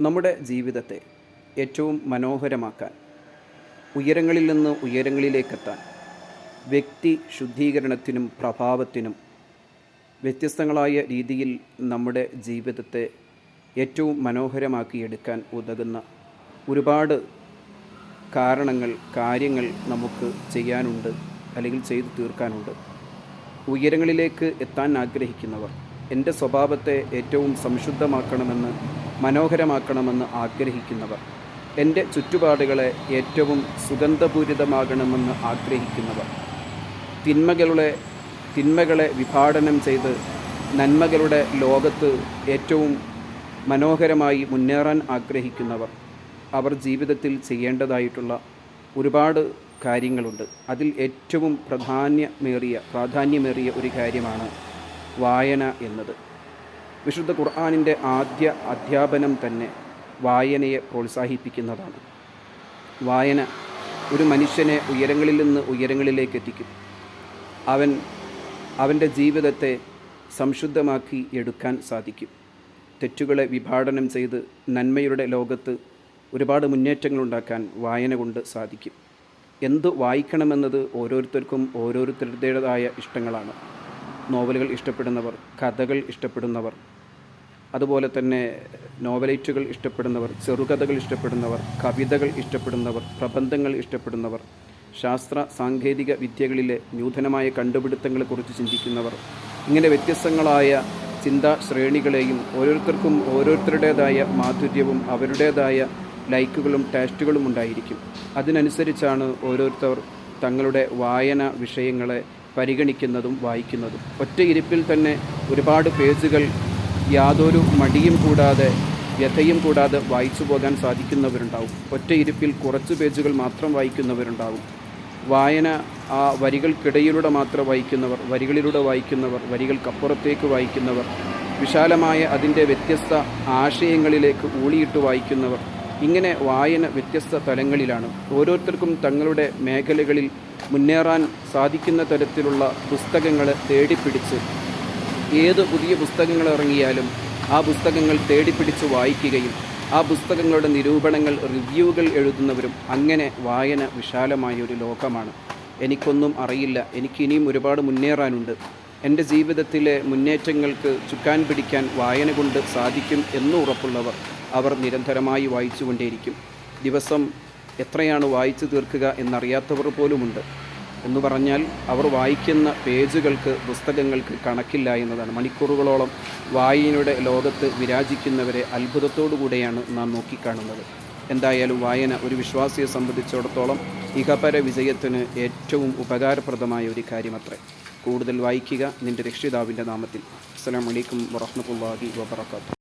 നമ്മുടെ ജീവിതത്തെ ഏറ്റവും മനോഹരമാക്കാൻ ഉയരങ്ങളിൽ നിന്ന് ഉയരങ്ങളിലേക്കെത്താൻ വ്യക്തി ശുദ്ധീകരണത്തിനും പ്രഭാവത്തിനും വ്യത്യസ്തങ്ങളായ രീതിയിൽ നമ്മുടെ ജീവിതത്തെ ഏറ്റവും മനോഹരമാക്കിയെടുക്കാൻ ഉതകുന്ന ഒരുപാട് കാരണങ്ങൾ കാര്യങ്ങൾ നമുക്ക് ചെയ്യാനുണ്ട് അല്ലെങ്കിൽ ചെയ്തു തീർക്കാനുണ്ട്. ഉയരങ്ങളിലേക്ക് എത്താൻ ആഗ്രഹിക്കുന്നവർ എന്റെ സ്വഭാവത്തെ ഏറ്റവും സംശുദ്ധമാക്കണമെന്ന് മനോഹരമാക്കണമെന്ന് ആഗ്രഹിക്കുന്നവർ എന്റെ ചുറ്റുപാടുകളെ ഏറ്റവും സുഗന്ധപൂരിതമാകണമെന്ന് ആഗ്രഹിക്കുന്നവർ തിന്മകളുടെ തിന്മകളെ വിഭാടനം ചെയ്ത് നന്മകളുടെ ലോകത്ത് ഏറ്റവും മനോഹരമായി മുന്നേറാൻ ആഗ്രഹിക്കുന്നവർ അവർ ജീവിതത്തിൽ ചെയ്യേണ്ടതായിട്ടുള്ള ഒരുപാട് കാര്യങ്ങളുണ്ട്. അതിൽ ഏറ്റവും പ്രാധാന്യമേറിയ പ്രാധാന്യമേറിയ ഒരു കാര്യമാണ് വായന എന്നത്. വിശുദ്ധ ഖുർആാനിന്റെ ആദ്യ അധ്യാപനം തന്നെ വായനയെ പ്രോത്സാഹിപ്പിക്കുന്നതാണ്. വായന ഒരു മനുഷ്യനെ ഉയരങ്ങളിൽ നിന്ന് ഉയരങ്ങളിലേക്ക് എത്തിക്കും. അവൻ അവന്റെ ജീവിതത്തെ സംശുദ്ധമാക്കി എടുക്കാൻ സാധിക്കും. തെറ്റുകളെ വിഭാടനം ചെയ്ത് നന്മയുടെ ലോകത്ത് ഒരുപാട് മുന്നേറ്റങ്ങളുണ്ടാക്കാൻ വായന കൊണ്ട് സാധിക്കും. എന്ത് വായിക്കണമെന്നത് ഓരോരുത്തർക്കും ഓരോരുത്തരുടേതായ ഇഷ്ടങ്ങളാണ്. നോവലുകൾ ഇഷ്ടപ്പെടുന്നവർ കഥകൾ ഇഷ്ടപ്പെടുന്നവർ അതുപോലെ തന്നെ നോവലൈറ്റുകൾ ഇഷ്ടപ്പെടുന്നവർ ചെറുകഥകൾ ഇഷ്ടപ്പെടുന്നവർ കവിതകൾ ഇഷ്ടപ്പെടുന്നവർ പ്രബന്ധങ്ങൾ ഇഷ്ടപ്പെടുന്നവർ ശാസ്ത്ര സാങ്കേതിക വിദ്യകളിലെ നൂതനമായ കണ്ടുപിടുത്തങ്ങളെക്കുറിച്ച് ചിന്തിക്കുന്നവർ ഇങ്ങനെ വ്യത്യസ്തങ്ങളായ ചിന്താ ശ്രേണികളെയും ഓരോരുത്തർക്കും ഓരോരുത്തരുടേതായ മാധുര്യവും അവരുടേതായ ലൈക്കുകളും ടാസ്റ്റുകളും ഉണ്ടായിരിക്കും. അതിനനുസരിച്ചാണ് ഓരോരുത്തർ തങ്ങളുടെ വായന വിഷയങ്ങളെ പരിഗണിക്കുന്നതും വായിക്കുന്നതും. ഒറ്റ ഇരിപ്പിൽ തന്നെ ഒരുപാട് പേജുകൾ യാതൊരു മടിയും കൂടാതെ വ്യഥയും കൂടാതെ വായിച്ചു പോകാൻ സാധിക്കുന്നവരുണ്ടാവും. ഒറ്റ ഇരിപ്പിൽ കുറച്ച് പേജുകൾ മാത്രം വായിക്കുന്നവരുണ്ടാവും. വായന ആ വരികൾക്കിടയിലൂടെ മാത്രം വായിക്കുന്നവർ വരികളിലൂടെ വായിക്കുന്നവർ വരികൾക്കപ്പുറത്തേക്ക് വായിക്കുന്നവർ വിശാലമായ അതിന്റെ വ്യത്യസ്ത ആശയങ്ങളിലേക്ക് ഊളിയിട്ട് വായിക്കുന്നവർ ഇങ്ങനെ വായന വ്യത്യസ്ത തലങ്ങളിലാണ്. ഓരോരുത്തർക്കും തങ്ങളുടെ മേഖലകളിൽ മുന്നേറാൻ സാധിക്കുന്ന തരത്തിലുള്ള പുസ്തകങ്ങൾ തേടിപ്പിടിച്ച് ഏത് പുതിയ പുസ്തകങ്ങൾ ഇറങ്ങിയാലും ആ പുസ്തകങ്ങൾ തേടിപ്പിടിച്ച് വായിക്കുകയും ആ പുസ്തകങ്ങളുടെ നിരൂപണങ്ങൾ റിവ്യൂകൾ എഴുതുന്നവരും അങ്ങനെ വായന വിശാലമായ ഒരു ലോകമാണ്. എനിക്കൊന്നും അറിയില്ല. എനിക്കിനിയും ഒരുപാട് മുന്നേറാനുണ്ട്. എന്റെ ജീവിതത്തിലെ മുന്നേറ്റങ്ങൾക്ക് ചുക്കാൻ പിടിക്കാൻ വായന കൊണ്ട് സാധിക്കും എന്ന് ഉറപ്പുള്ളവർ അവർ നിരന്തരമായി വായിച്ചുകൊണ്ടേയിരിക്കും. ദിവസം എത്രയാണ് വായിച്ചു തീർക്കുക എന്നറിയാത്തവർ പോലുമുണ്ട്. എന്ന് പറഞ്ഞാൽ അവർ വായിക്കുന്ന പേജുകൾക്ക് പുസ്തകങ്ങൾക്ക് കണക്കില്ല എന്നതാണ്. മണിക്കൂറുകളോളം വായനയുടെ ലോകത്ത് വിരാജിക്കുന്നവരെ അത്ഭുതത്തോടു കൂടെയാണ് നാം നോക്കിക്കാണുന്നത്. എന്തായാലും വായന ഒരു വിശ്വാസിയെ സംബന്ധിച്ചിടത്തോളം ഇഹപര വിജയത്തിന് ഏറ്റവും ഉപകാരപ്രദമായ ഒരു കാര്യമത്രേ. കൂടുതൽ വായിക്കുക നിന്റെ രക്ഷിതാവിന്റെ നാമത്തിൽ. അസ്സലാമു അലൈക്കും വറഹ്മത്തുള്ളാഹി വബറകാതുഹു.